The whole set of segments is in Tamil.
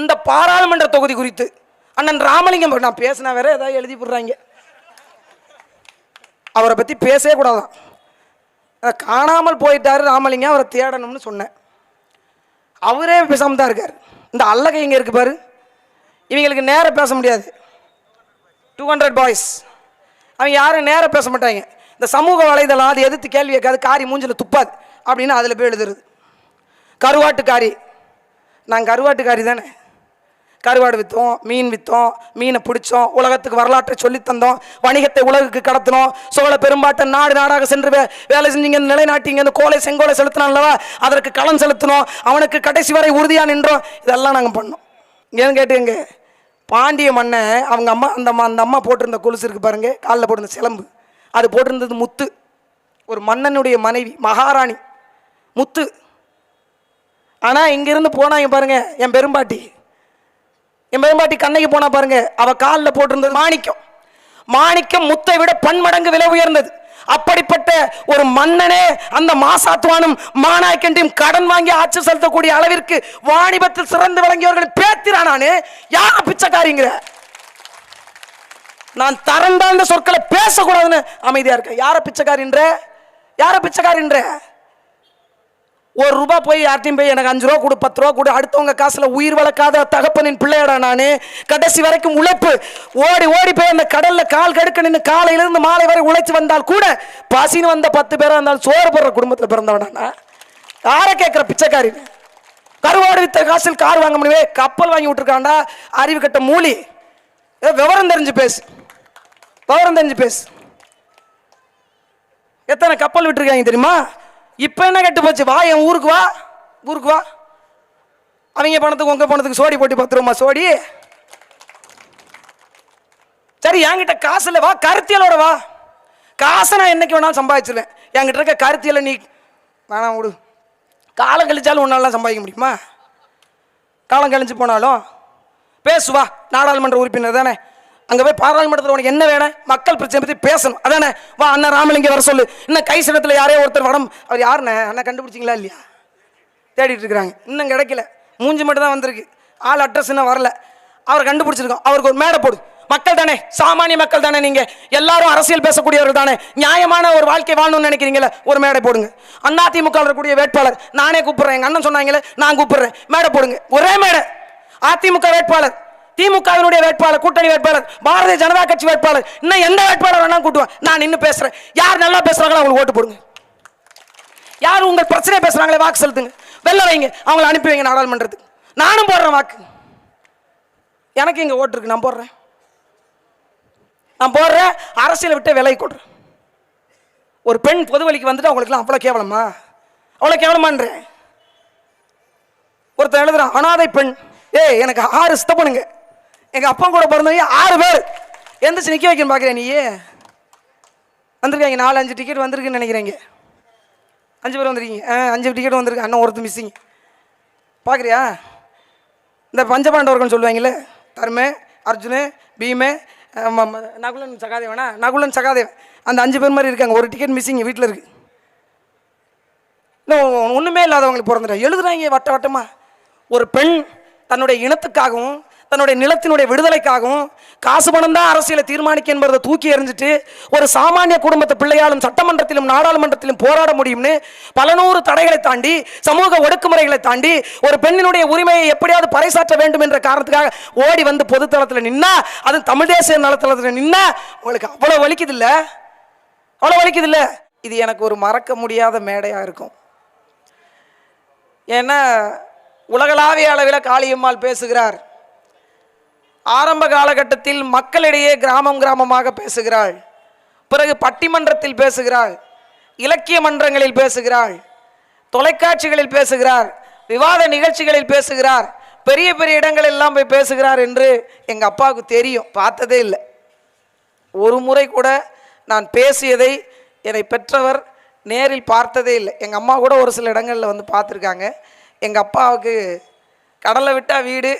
இந்த பாராளுமன்ற தொகுதி குறித்து. அண்ணன் ராமலிங்கம் நான் பேசினா வேற ஏதாவது எழுதி போடுறாங்க. அவரை பற்றி பேசவே கூடாதான். காணாமல் போயிட்டாரு ராமலிங்கம் அவரை தேடணும்னு சொன்னேன். அவரே பேசாமல் தான் இருக்கார். இந்த அல்லகை இங்கே இருக்கு பாரு? இவங்களுக்கு நேரம் பேச முடியாது. டூ ஹண்ட்ரட் பாய்ஸ் அவங்க யாரும் நேரம் பேச மாட்டாங்க. இந்த சமூக வலைதளம் அது எதிர்த்து கேள்வி கேட்காது காரி மூஞ்சில் துப்பாது அப்படின்னு அதில் போய் எழுதுறது. கருவாட்டுக்காரி. நான் கருவாட்டுக்காரி தானே. கருவாடு விற்றோம் மீன் விற்றோம் மீனை பிடிச்சோம் உலகத்துக்கு வரலாற்றை சொல்லித் தந்தோம் வணிகத்தை உலகுக்கு கடத்தினோம். சோழ பெரும்பாட்டை நாடு நாடாக சென்று வே வேலை செஞ்சீங்க நிலைநாட்டிங்க இந்த கோலை செங்கோலை செலுத்தினான்லவா அதற்கு களம் செலுத்தினோம். அவனுக்கு கடைசி வரை உறுதியாக நின்றோம். இதெல்லாம் நாங்கள் பண்ணோம். ஏன்னு கேட்டுங்க? பாண்டிய மன்னன் அவங்க அம்மா அந்த அம்மா அந்த அம்மா போட்டிருந்த கொலுசு இருக்கு பாருங்க காலில் போட்டிருந்த சிலம்பு. அது போட்டிருந்தது முத்து. ஒரு மன்னனுடைய மனைவி மகாராணி. முத்து. ஆனால் இங்கேருந்து போனாங்க பாருங்கள் என் பெரும்பாட்டி. என் பெரும்பாட்டி கண்ணைக்கு போனா பாருங்க அவ காலில் போட்டிருந்தது மாணிக்கம். மாணிக்கம் முத்தை விட பன்மடங்கு விலை உயர்ந்தது. அப்படிப்பட்ட ஒரு மன்னனே அந்த மாசாத்துவானும் மாநாய்க்கண்டியும் கடன் வாங்கி ஆட்சி செலுத்தக்கூடிய அளவிற்கு வாணிபத்தில் சிறந்து விளங்கியவர்கள் பேத்திரா நானு? யார பிச்சைக்காரிங்கிற? நான் தரம் தாழ்ந்த சொற்களை பேசக்கூடாதுன்னு அமைதியா இருக்கேன் யார பிச்சைக்காரின்ற? யார பிச்சைக்காரின்ற? ஒரு ரூபா போய் யார்ட்டையும் போய் எனக்கு அஞ்சு ரூபா கொடு பத்து ரூபா கொடு. அடுத்தவங்க காசில் உயிர் வளர்க்காத தகப்பனின் பிள்ளையடா நான். கடைசி வரைக்கும் உழைப்பு. ஓடி ஓடி போய் அந்த கடலில் கால் கடுக்க நின்று காலையிலேருந்து மாலை வரை உழைச்சி வந்தால் கூட பசின்னு வந்த பத்து பேராக இருந்தாலும் சோறு போடுற குடும்பத்தில் பிறந்தவனா நான். யாரை கேட்குற பிச்சைக்காரி கருவாடு வித்த காசில் கார் வாங்க முடியவே கப்பல் வாங்கி விட்டுருக்காண்டா அறிவு கட்ட மூலி. ஏதோ விவரம் தெரிஞ்சு பேசு. விவரம் தெரிஞ்சு பேசு. எத்தனை கப்பல் விட்டுருக்காங்க தெரியுமா? இப்போ என்ன கெட்டு போச்சு? வா என் ஊருக்கு வா. ஊருக்கு வா. அவங்க பணத்துக்கு உங்கள் பணத்துக்கு சோடி போட்டு பத்து சோடி. சரி என்கிட்ட காசு இல்லை வா கருத்தியலோட வா. காசை நான் என்னைக்கு வேணாலும் சம்பாதிச்சிருவேன். என்கிட்ட இருக்க கருத்தியலை நீ வேணாம் விடு. காலம் கழிச்சாலும் உன்னாலாம் சம்பாதிக்க முடியுமா? காலம் கழிஞ்சு போனாலும் பேசுவா நாடாளுமன்ற உறுப்பினர் தானே. அங்கே போய் பாராளுமன்றத்தில் உனக்கு என்ன வேணும் மக்கள் பிரச்சனை பற்றி பேசணும். அதானே? வா அண்ணா ராமலிங்க வர சொல்லு. இன்னும் கை சின்னத்தில் யாரையோ ஒருத்தர் வடம் அவர் யாருண்ணே? அண்ணன் கண்டுபிடிச்சிங்களா இல்லையா? தேடிட்டு இருக்கிறாங்க. இன்னும் கிடைக்கல. மூஞ்சி மட்டும் தான் வந்திருக்கு. ஆள் அட்ரஸ் இன்னும் வரல. அவர் கண்டுபிடிச்சிருக்கோம். அவருக்கு ஒரு மேடை போடு. மக்கள் தானே? சாமானிய மக்கள் தானே நீங்க? எல்லாரும் அரசியல் பேசக்கூடியவர்கள் தானே? நியாயமான ஒரு வாழ்க்கை வாழணும்னு நினைக்கிறீங்களே? ஒரு மேடை போடுங்க. அண்ணா திமுக இருக்கக்கூடிய வேட்பாளர். நானே கூப்பிடுறேன். எங்க அண்ணன் சொன்னாங்களே நான் கூப்பிடுறேன். மேடை போடுங்க. ஒரே மேடை. அதிமுக வேட்பாளர். திமுகவினுடைய வேட்பாளர் கூட்டணி வேட்பாளர் பாரதிய ஜனதா கட்சி வேட்பாளர் இன்னும் எந்த வேட்பாளர் வேணாலும் கூட்டுவேன் நான் இன்னும் பேசுறேன். யார் நல்லா பேசுறாங்களோ அவங்களுக்கு ஓட்டு போடுங்க. யார் உங்கள் பிரச்சனை பேசுறாங்களே வாக்கு செலுத்துங்க. வெளில வைங்க. அவங்கள அனுப்பி வைங்க நாடாளுமன்றத்துக்கு. நானும் போடுறேன் வாக்கு. எனக்கு இங்கே ஓட்டு இருக்கு. நான் போடுறேன். நான் போடுறேன். அரசியலை விட்டு விலை கொடுறேன் ஒரு பெண் பொது வழிக்கு வந்துட்டு அவங்களுக்குலாம் அவ்வளோ கேவலமா? அவ்வளோ கேவலமான்றேன். ஒருத்தன் எழுதுறான் அனாதை பெண். ஏய் எனக்கு ஆறு சித்தப்பனுங்க. எங்கள் அப்பா கூட பிறந்தவங்க ஆறு பேர். எந்திரிச்சு நிற்க வைக்கணும் பார்க்குறேன் நீ வந்திருக்காங்க நாலு அஞ்சு டிக்கெட் வந்திருக்குன்னு நினைக்கிறீங்க. அஞ்சு பேர் வந்திருக்கீங்க. ஆ அஞ்சு டிக்கெட் வந்திருக்கு. அண்ணன் ஒருத்தர் மிஸ்ஸிங் பார்க்குறியா இந்த பஞ்சபாண்டவர்கள் சொல்லுவாங்கல்ல தர்மே அர்ஜுனு பீமே நகுலன் சகாதேவனா? நகுலன் சகாதேவன். அந்த அஞ்சு பேர் மாதிரி இருக்காங்க. ஒரு டிக்கெட் மிஸ்ஸிங் வீட்டில் இருக்குது இன்னும் ஒன்றுமே இல்லாதவங்களுக்கு பிறந்துட்டேன் எழுதுறாங்க வட்ட வட்டமாக ஒரு பெண் தன்னுடைய இனத்துக்காகவும் தன்னுடைய நிலத்தினுடைய விடுதலைக்காகவும் காசு பணம் தான் அரசியலை தீர்மானிக்க என்பதை தூக்கி எறிஞ்சிட்டு ஒரு சாமானிய குடும்பத்தை பிள்ளையாலும் சட்டமன்றத்திலும் நாடாளுமன்றத்திலும் போராட முடியும்னு பல நூறு தடைகளை தாண்டி சமூக ஒடுக்குமுறைகளை தாண்டி ஒரு பெண்ணினுடைய உரிமையை எப்படியாவது பறைசாற்ற வேண்டும் என்ற காரணத்துக்காக ஓடி வந்து பொதுத்தளத்தில் நின்னா அது தமிழ் தேசிய நலத்தளத்தில் நின்னா உங்களுக்கு அவ்வளோ வலிக்குது இல்ல அவ்வளோ வலிக்குது இல்ல இது எனக்கு ஒரு மறக்க முடியாத மேடையாக இருக்கும். ஏன்னா உலகளாவிய அளவில் காளியம்மாள் பேசுகிறார். ஆரம்ப காலகட்டத்தில் மக்களிடையே கிராமம் கிராமமாக பேசுகிறாள். பிறகு பட்டிமன்றத்தில் பேசுகிறாள். இலக்கிய மன்றங்களில் பேசுகிறாள். தொலைக்காட்சிகளில் பேசுகிறார் விவாத நிகழ்ச்சிகளில் பேசுகிறார் பெரிய பெரிய இடங்கள் எல்லாம் போய் பேசுகிறார் என்று எங்கள் அப்பாவுக்கு தெரியும். பார்த்ததே இல்லை. ஒரு முறை கூட நான் பேசியதை என்னை பெற்றவர் நேரில் பார்த்ததே இல்லை. எங்கள் அம்மா கூட ஒரு சில இடங்களில் வந்து பார்த்துருக்காங்க. எங்கள் அப்பாவுக்கு கடலை விட்டால் வீடு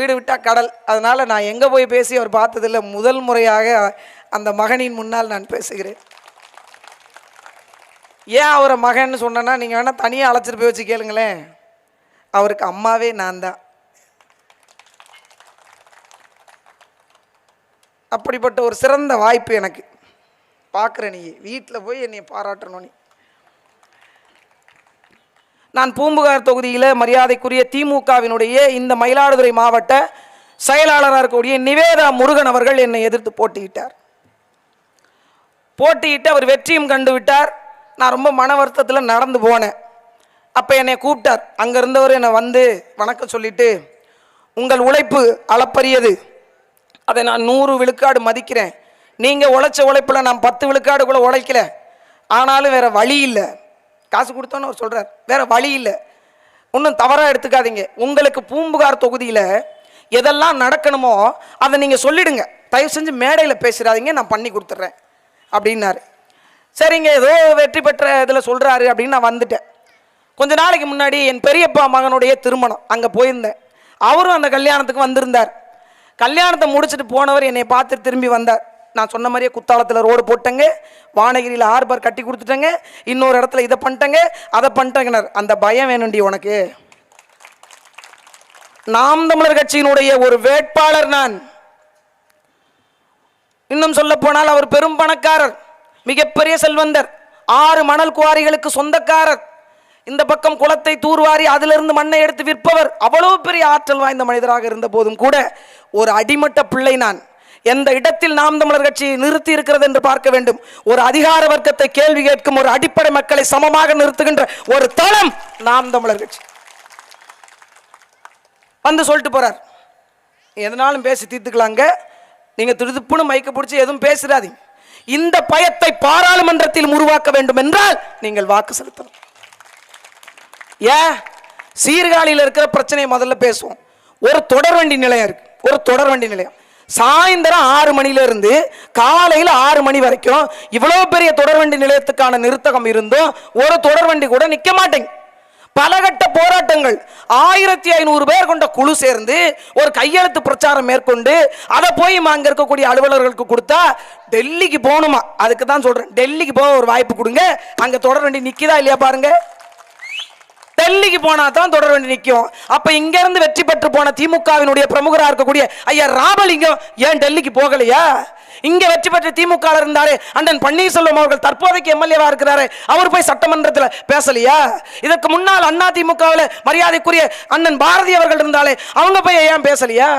வீடு விட்டால் கடல். அதனால் நான் எங்கே போய் பேசி அவர் பார்த்ததில்ல. முதல் முறையாக அந்த மகனின் முன்னால் நான் பேசுகிறேன். ஏன் அவரை மகன்னு சொன்னேன்னா நீங்கள் வேணால் தனியாக அழைச்சிட்டு போய் வச்சு கேளுங்களேன். அவருக்கு அம்மாவே நான் தான். அப்படிப்பட்ட ஒரு சிறந்த வாய்ப்பு எனக்கு. பார்க்குற நீ வீட்டில் போய் என்னை பாராட்டணும் நீ. நான் பூம்புகார் தொகுதியில் மரியாதைக்குரிய திமுகவினுடைய இந்த மயிலாடுதுறை மாவட்ட செயலாளராக இருக்கக்கூடிய நிவேதா முருகன் அவர்கள் என்னை எதிர்த்து போட்டியிட்டார். போட்டியிட்டு அவர் வெற்றியும் கண்டு விட்டார். நான் ரொம்ப மன வருத்தத்தில் நடந்து போனேன். அப்போ என்னை கூப்பிட்டார். அங்கே இருந்தவர் என்னை வந்து வணக்கம் சொல்லிட்டு உங்கள் உழைப்பு அளப்பரியது. அதை நான் நூறு விழுக்காடு மதிக்கிறேன். நீங்கள் உழைச்ச உழைப்பில் நான் பத்து விழுக்காடு கூட உழைக்கல. ஆனாலும் வேறு வழி இல்லை. காசு கொடுத்தோன்னு அவர் சொல்கிறார் வேற வழி இல்லை. ஒன்றும் தவறாக எடுத்துக்காதீங்க. உங்களுக்கு பூம்புகார் தொகுதியில் எதெல்லாம் நடக்கணுமோ அதை நீங்கள் சொல்லிடுங்க. தயவு செஞ்சு மேடையில் பேசுகிறாதீங்க நான் பண்ணி கொடுத்துட்றேன். அப்படின்னாரு. சரிங்க ஏதோ வெற்றி பெற்ற இதில் சொல்கிறாரு அப்படின்னு நான் வந்துட்டேன். கொஞ்ச நாளைக்கு முன்னாடி என் பெரியப்பா மகனுடைய திருமணம் அங்கே போயிருந்தேன். அவரும் அந்த கல்யாணத்துக்கு வந்திருந்தார். கல்யாணத்தை முடிச்சுட்டு போனவர் என்னை பார்த்து திரும்பி வந்தார். நான் சொன்ன மாதிரியே குத்தாலத்தில் ரோடு போட்டேங்க. வானகிரியில் ஹார்பர் கட்டி கொடுத்துட்டேங்க. இன்னொரு இடத்துல இதை பண்ணிட்டேங்க. அதை பண்ணிட்டேங்கனர். அந்த பயம் வேணுண்டி உனக்கு. நாம் தமிழர் கட்சியினுடைய ஒரு வேட்பாளர் நான். இன்னும் சொல்ல போனால் அவர் பெரும் பணக்காரர் மிகப்பெரிய செல்வந்தர் ஆறு மணல் குவாரிகளுக்கு சொந்தக்காரர். இந்த பக்கம் குளத்தை தூர்வாரி அதிலிருந்து மண்ணை எடுத்து விற்பவர். அவ்வளவு பெரிய ஆற்றல் வாய்ந்த மனிதராக இருந்த போதும் கூட ஒரு அடிமட்ட பிள்ளை நான். எந்த இடத்தில் நாம் தமிழர் கட்சி நிறுத்தி இருக்கிறது என்று பார்க்க வேண்டும். ஒரு அதிகார வர்க்கத்தை கேள்வி கேட்கும் ஒரு அடிப்படை மக்களை சமமாக நிறுத்துகின்ற ஒரு தளம் நாம் தமிழர் கட்சி. வந்து சொல்லிட்டு போறார். எதனாலும் பேசி தீர்த்துக்கலாங்க. நீங்க திருதுப்புன்னு மைக்க பிடிச்சி எதுவும் பேசுறாதீங்க இந்த பயத்தை பாராளுமன்றத்தில் உருவாக்க வேண்டும் என்றால் நீங்கள் வாக்கு செலுத்தணும். ஏன்? சீர்காழியில் இருக்கிற பிரச்சனையை முதல்ல பேசுவோம். ஒரு தொடர்வண்டி நிலையம் இருக்கு. ஒரு தொடர் வண்டி நிலையம். சாயந்தரம் ஆறு மணிலருந்து காலையில் ஆறு மணி வரைக்கும் இவ்வளோ பெரிய தொடர்வண்டி நிலையத்துக்கான நிறுத்தகம் இருந்தும் ஒரு தொடர்வண்டி கூட நிற்க மாட்டேங்க பலகட்ட போராட்டங்கள். ஆயிரத்தி ஐநூறு பேர் கொண்ட குழு சேர்ந்து ஒரு கையெழுத்து பிரச்சாரம் மேற்கொண்டு அதை போய் அங்க இருக்கக்கூடிய அலுவலர்களுக்கு கொடுத்தா டெல்லிக்கு போகணுமா? அதுக்கு தான் சொல்றேன். டெல்லிக்கு போக ஒரு வாய்ப்பு கொடுங்க. அங்க தொடர் வண்டி இல்லையா பாருங்க. டெல்லிக்கு போனா தான் தொடர் வேண்டி நிற்கும் அப்ப இங்க இருந்து வெற்றி பெற்று போன திமுகவினுடைய பிரமுகராக இருக்கக்கூடிய ஐயா ராமலிங்கம் ஏன் டெல்லிக்கு போகலையா? இங்க வெற்றி பெற்ற திமுக இருந்தாரு. அண்ணன் பன்னீர்செல்வம் அவர்கள் தற்போதைக்கு எம்எல்ஏவா இருக்கிறாரு. அவர் போய் சட்டமன்றத்தில் பேசலையா? இதற்கு முன்னால் அண்ணா திமுகவில் மரியாதைக்குரிய அண்ணன் பாரதி அவர்கள் இருந்தாலே அவங்க போய் ஏன் பேசலையா?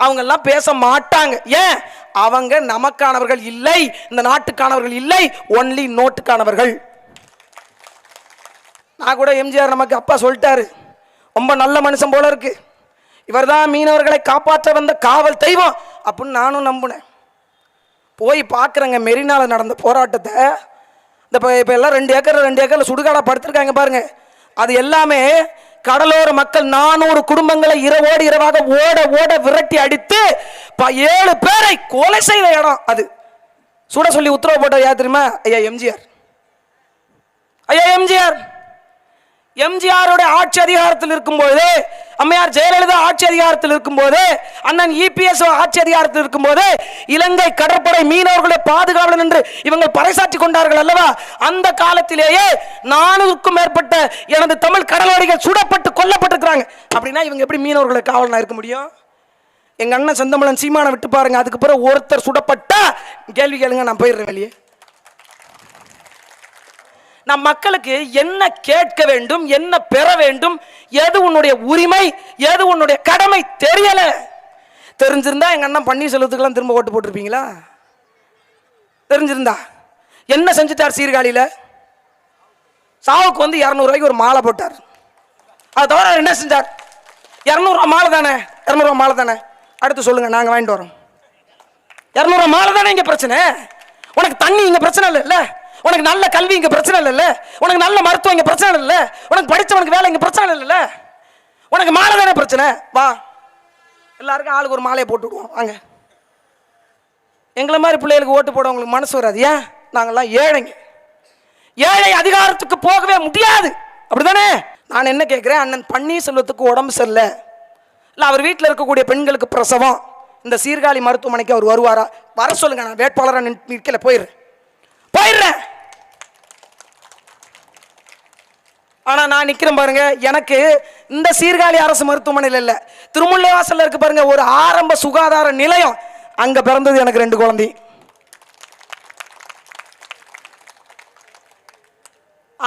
அவங்க எல்லாம் பேச மாட்டாங்க. ஏன்? அவங்க நமக்கானவர்கள் இல்லை. இந்த நாட்டுக்கானவர்கள் இல்லை. ஒன்லி நோட்டுக்கானவர்கள் நான் கூட எம்ஜிஆர் நமக்கு அப்பா சொல்லிட்டாரு. ரொம்ப நல்ல மனுஷன் போல இருக்கு. இவர் தான் மீனவர்களை காப்பாற்ற வந்த காவல் தெய்வம் அப்படின்னு நானும் நம்பினேன். போய் பார்க்குறேங்க மெரினாவில் நடந்த போராட்டத்தை. இந்த இப்போ இப்போ எல்லாம் ரெண்டு ஏக்கர் ரெண்டு ஏக்கரில் சுடுகாடாக படுத்திருக்காங்க பாருங்க. அது எல்லாமே கடலோர மக்கள் நானூறு குடும்பங்களை இரவோடு இரவாக ஓட ஓட விரட்டி அடித்து ப- ஏழு பேரை கொலை செய்த இடம் அது. சுட சொல்லி உத்தரவு போட்ட யார் தெரியுமா? ஐயா எம்ஜிஆர். ஐயா எம்ஜிஆர். எம்ஜிஆரோட ஆட்சி அதிகாரத்தில் இருக்கும்போது அம்மையார் ஜெயலலிதா ஆட்சி அதிகாரத்தில் இருக்கும்போது அண்ணன் இபிஎஸ் ஆட்சி அதிகாரத்தில் இருக்கும்போது இலங்கை கடற்படை மீனவர்களை பாதுகாவலன் என்று இவங்க பறைசாற்றி கொண்டார்கள் அல்லவா? அந்த காலத்திலேயே நானூறுக்கும் மேற்பட்ட எனது தமிழ் கடலோடிகள் சுடப்பட்டு கொல்லப்பட்டிருக்கிறாங்க. அப்படின்னா இவங்க எப்படி மீனவர்களை காவலனாக இருக்க முடியும்? எங்கள் அண்ணன் செந்தமலன் சீமானை விட்டு பாருங்க அதுக்கு பிறகு ஒருத்தர் சுடப்பட்டா கேள்வி கேளுங்க நான் போயிடுறேன் வெளியே. நம் மக்களுக்கு என்ன கேட்க வேண்டும் என்ன பெற வேண்டும் எது உன்னுடைய உரிமை எது உன்னுடைய கடமை தெரியல. தெரிஞ்சிருந்தா எங்க அண்ணன் பன்னீர்செல்வத்துக்கெல்லாம் திரும்ப ஓட்டு போட்டிருப்பீங்களா? தெரிஞ்சிருந்தா. என்ன செஞ்சுட்டார் சீர்காழியில? சாவுக்கு வந்து இரநூறுவாய்க்கு ஒரு மாலை போட்டார். அது தவிர என்ன செஞ்சார்? இரநூறுவா மாலை தானே? இரநூறுவா மாலை தானே? அடுத்து சொல்லுங்க நாங்கள் வாங்கிட்டு வரோம். இரநூறுவா மாலை தானே இங்கே பிரச்சனை? உனக்கு தண்ணி இங்கே பிரச்சனை இல்லைல்ல? உனக்கு நல்ல கல்வி இங்கே பிரச்சனை இல்லைல்ல? உனக்கு நல்ல மருத்துவம் இங்கே பிரச்சனை இல்லைல்ல? உனக்கு படித்தவனுக்கு வேலை இங்கே பிரச்சனை இல்லைல்ல? உனக்கு மாலை தானே பிரச்சனை? வா. எல்லாருக்கும் ஆளுக்கு ஒரு மாலையை போட்டு விடுவோம். வாங்க. எங்களை மாதிரி பிள்ளைகளுக்கு ஓட்டு போட உங்களுக்கு மனசு வராது. ஏன்? நாங்கள்லாம் ஏழைங்க. ஏழை அதிகாரத்துக்கு போகவே முடியாது. அப்படிதானே நான் என்ன கேட்குறேன்? அண்ணன் பன்னீர்செல்வத்துக்கு உடம்பு சரியில்லை. இல்லை அவர் வீட்டில் இருக்கக்கூடிய பெண்களுக்கு பிரசவம். இந்த சீர்காழி மருத்துவமனைக்கு அவர் வருவாரா? வர சொல்லுங்க நான் வேட்பாளராக நிற்கல போயிடுறேன். போயிடுறேன். ஆனால் நான் நிற்கிறேன் பாருங்க எனக்கு இந்த சீர்காழி அரசு மருத்துவமனையில் இல்லை. திருமுல்லைவாசலில் இருக்கு பாருங்க ஒரு ஆரம்ப சுகாதார நிலையம். அங்கே பிறந்தது எனக்கு ரெண்டு குழந்தை.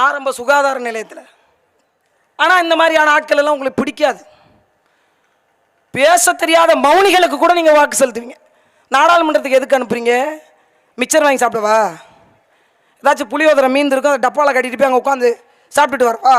ஆரம்ப சுகாதார நிலையத்தில். ஆனால் இந்த மாதிரியான ஆட்கள் எல்லாம் உங்களுக்கு பிடிக்காது. பேச தெரியாத மௌனிகளுக்கு கூட நீங்கள் வாக்கு செலுத்துவீங்க. நாடாளுமன்றத்துக்கு எதுக்கு அனுப்புறீங்க? மிச்சர் வாங்கி சாப்பிடவா? ஏதாச்சும் புளியோதரை மீந்து இருக்கும் அதை டப்பாவில் கட்டிட்டு போய் அங்கே உட்காந்து சாப்பிட்டுட்டு வரவா?